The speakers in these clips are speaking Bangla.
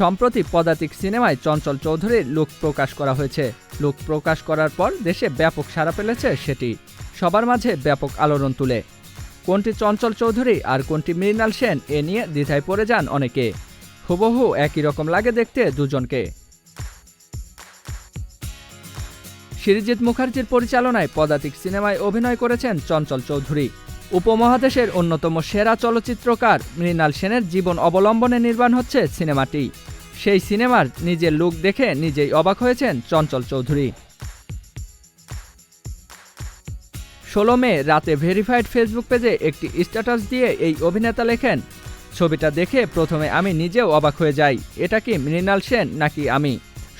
সম্প্রতি পদাতিক সিনেমায় চঞ্চল চৌধুরীর লুক প্রকাশ করা হয়েছে। লুক প্রকাশ করার পর দেশে ব্যাপক সাড়া ফেলেছে সেটি। সবার মাঝে ব্যাপক আলোড়ন তুলে। কোনটি চঞ্চল চৌধুরী আর কোনটি মৃণাল সেন এ নিয়ে দ্বিধায় পড়ে যান অনেকে। হুবহু একই রকম লাগে দেখতে দুজনকে। সিরিজিৎ মুখার্জির পরিচালনায় পদাতিক সিনেমায় অভিনয় করেছেন চঞ্চল চৌধুরী। উপমহাদেশের অন্যতম সেরা চলচ্চিত্রকার মৃণাল সেনের জীবন অবলম্বনে নির্মাণ হচ্ছে সিনেমাটি। সেই সিনেমার নিজের লুক দেখে নিজেই অবাক হয়েছেন চঞ্চল চৌধুরী। ষোলো মে রাতে ভেরিফাইড ফেসবুক পেজে একটি স্ট্যাটাস দিয়ে এই অভিনেতা লেখেন, ছবিটা দেখে প্রথমে আমি নিজেও অবাক হয়ে যাই। এটা কি মৃণাল সেন নাকি আমি?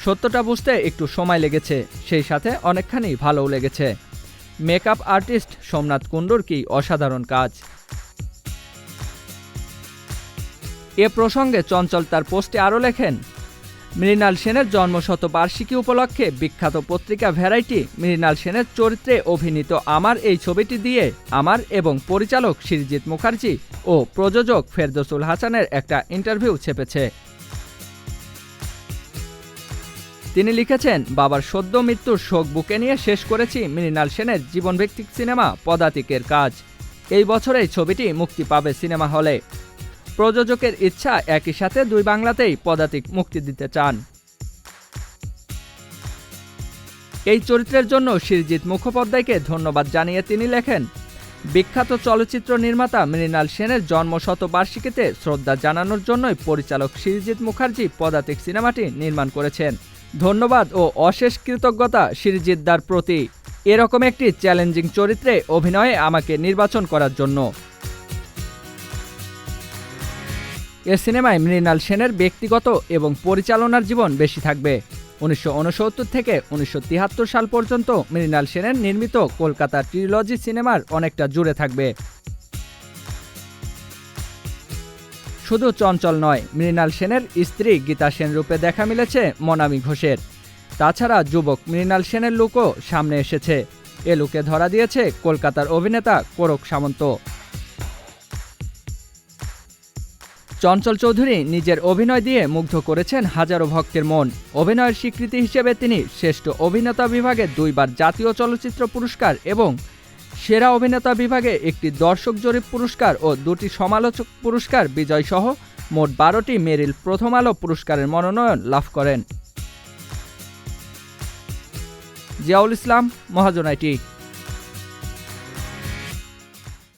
সত্যটা বুঝতে একটু সময় লেগেছে, সেই সাথে অনেকখানি ভালোও লেগেছে। মেকআপ আর্টিস্ট সোমনাথ কুণ্ডুর কি অসাধারণ কাজ? এ প্রসঙ্গে চঞ্চল তার পোস্টে আরও লেখেন, মৃণাল সেনের জন্মশতবার্ষিকী উপলক্ষে বিখ্যাত পত্রিকা ভ্যারাইটি মৃণাল সেনের চরিত্রে অভিনীত আমার এই ছবিটি দিয়ে আমার এবং পরিচালক সিরজিৎ মুখার্জি ও প্রযোজক ফেরদৌসুল হাসানের একটা ইন্টারভিউ ছেপেছে। তিনি লিখেছেন, বাবার সদ্য মৃত্যুর শোক বুকে নিয়ে শেষ করেছি মৃণাল সেনের জীবনভিত্তিক সিনেমা পদাতিকের কাজ। এই বছরেই ছবিটি মুক্তি পাবে সিনেমা হলে। প্রযোজকের ইচ্ছা একই সাথে দুই বাংলাতেই পদাতিক মুক্তি দিতে চান। এই চরিত্রের জন্য শিরজিৎ মুখোপাধ্যায়কে ধন্যবাদ জানিয়ে তিনি লেখেন, বিখ্যাত চলচ্চিত্র নির্মাতা মৃণাল সেনের জন্ম শতবার্ষিকীতে শ্রদ্ধা জানানোর জন্যই পরিচালক শিরজিৎ মুখার্জি পদাতিক সিনেমাটি নির্মাণ করেছেন। ধন্যবাদ ও অশেষ কৃতজ্ঞতা শিরজিৎদার প্রতি। এরকম একটি চ্যালেঞ্জিং চরিত্রে অভিনয়ে আমাকে নির্বাচন করার জন্য। এ সিনেমায় মৃণাল সেনের ব্যক্তিগত এবং পরিচালনার জীবন বেশি থাকবে। উনিশশো উনসত্তর থেকে উনিশশো তিয়াত্তর সাল পর্যন্ত মৃণাল সেনের নির্মিত কলকাতা ট্রিলজি সিনেমার অনেকটা জুড়ে থাকবে। শুধু চঞ্চল নয়, মৃণাল সেনের স্ত্রী গীতা সেন রূপে দেখা মিলেছে মনামি ঘোষের। তাছাড়া যুবক মৃণাল সেনের লুকও সামনে এসেছে। এ লুকে ধরা দিয়েছে কলকাতার অভিনেতা কোরক সামন্ত। চঞ্চল চৌধুরী নিজের অভিনয় দিয়ে মুগ্ধ করেছেন হাজারো ভক্তের মন। অভিনয়ের স্বীকৃতি হিসেবে তিনি শ্রেষ্ঠ অভিনেতা বিভাগে দুইবার জাতীয় চলচ্চিত্র পুরস্কার এবং সেরা অভিনেতা বিভাগে একটি দর্শক জরিপ পুরস্কার ও দুটি সমালোচক পুরস্কার বিজয়সহ মোট বারোটি মেরিল প্রথম আলো পুরস্কারের মনোনয়ন লাভ করেন। জিয়াউল ইসলাম মহাজনাইটি